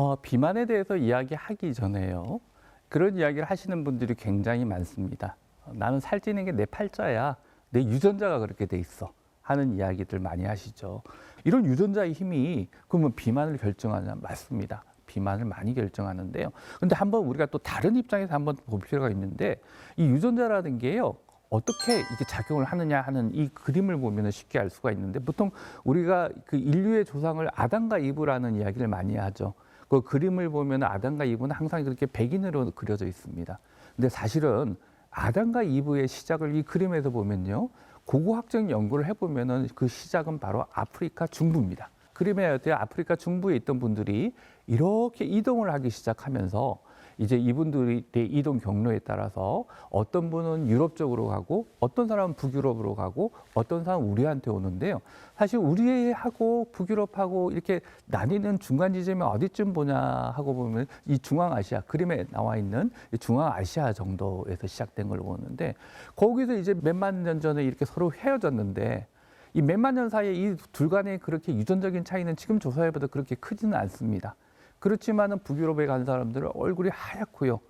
어, 비만에 대해서 이야기하기 전에요. 그런 이야기를 하시는 분들이 굉장히 많습니다. 어, 나는 살찌는 게 내 팔자야. 내 유전자가 그렇게 돼 있어. 하는 이야기들 많이 하시죠. 이런 유전자의 힘이 그러면 비만을 결정하냐? 맞습니다. 비만을 많이 결정하는데요. 근데 한번 우리가 또 다른 입장에서 한번 볼 필요가 있는데 이 유전자라는 게요. 어떻게 이게 작용을 하느냐 하는 이 그림을 보면 쉽게 알 수가 있는데 보통 우리가 그 인류의 조상을 아담과 이브라는 이야기를 많이 하죠. 그 그림을 보면 아담과 이브는 항상 그렇게 백인으로 그려져 있습니다. 근데 사실은 아담과 이브의 시작을 이 그림에서 보면요. 고고학적 연구를 해보면은 그 시작은 바로 아프리카 중부입니다. 그림에 어때 아프리카 중부에 있던 분들이 이렇게 이동을 하기 시작하면서 이제 이분들의 이동 경로에 따라서 어떤 분은 유럽 쪽으로 가고 어떤 사람은 북유럽으로 가고 어떤 사람은 우리한테 오는데요. 사실 우리하고 북유럽하고 이렇게 나뉘는 중간 지점이 어디쯤 보냐 하고 보면 이 중앙아시아 그림에 나와 있는 이 중앙아시아 정도에서 시작된 걸로 보는데 거기서 이제 몇만 년 전에 이렇게 서로 헤어졌는데 이 몇만 년 사이에 이 둘 간의 그렇게 유전적인 차이는 지금 조사해봐도 그렇게 크지는 않습니다. 그렇지만은 북유럽에 간 사람들은 얼굴이 하얗고요.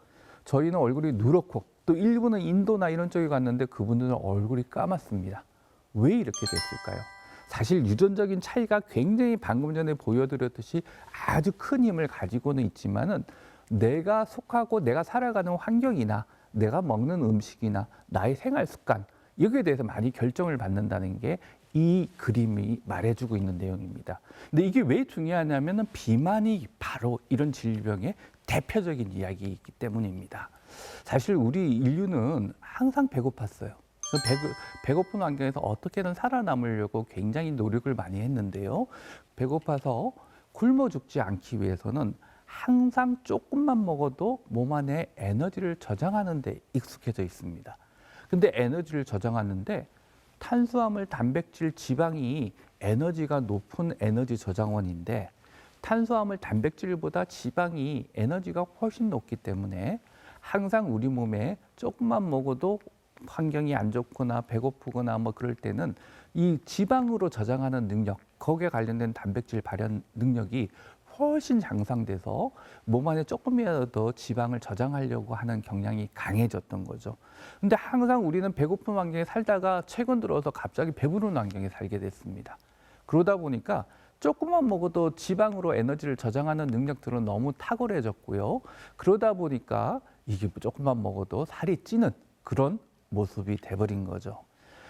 저희는 얼굴이 누렇고 또 일부는 인도나 이런 쪽에 갔는데 그분들은 얼굴이 까맣습니다. 왜 이렇게 됐을까요? 사실 유전적인 차이가 굉장히 방금 전에 보여드렸듯이 아주 큰 힘을 가지고는 있지만은 내가 속하고 내가 살아가는 환경이나 내가 먹는 음식이나 나의 생활 습관 여기에 대해서 많이 결정을 받는다는 게 이 그림이 말해주고 있는 내용입니다. 근데 이게 왜 중요하냐면은 비만이 바로 이런 질병의 대표적인 이야기이기 때문입니다. 사실 우리 인류는 항상 배고팠어요. 그 배고, 배고 픈 환경에서 어떻게든 살아남으려고 굉장히 노력을 많이 했는데요. 배고파서 굶어 죽지 않기 위해서는 항상 조금만 먹어도 몸 안에 에너지를 저장하는 데 익숙해져 있습니다. 근데 에너지를 저장하는데 탄수화물, 단백질, 지방이 에너지가 높은 에너지 저장원인데 탄수화물, 단백질보다 지방이 에너지가 훨씬 높기 때문에 항상 우리 몸에 조금만 먹어도 환경이 안 좋거나 배고프거나 뭐 그럴 때는 이 지방으로 저장하는 능력, 거기에 관련된 단백질 발현 능력이 훨씬 향상돼서 몸 안에 조금이라도 더 지방을 저장하려고 하는 경향이 강해졌던 거죠. 근데 항상 우리는 배고픈 환경에 살다가 최근 들어서 갑자기 배부른 환경에 살게 됐습니다. 그러다 보니까 조금만 먹어도 지방으로 에너지를 저장하는 능력들은 너무 탁월해졌고요. 그러다 보니까 이게 조금만 먹어도 살이 찌는 그런 모습이 돼버린 거죠.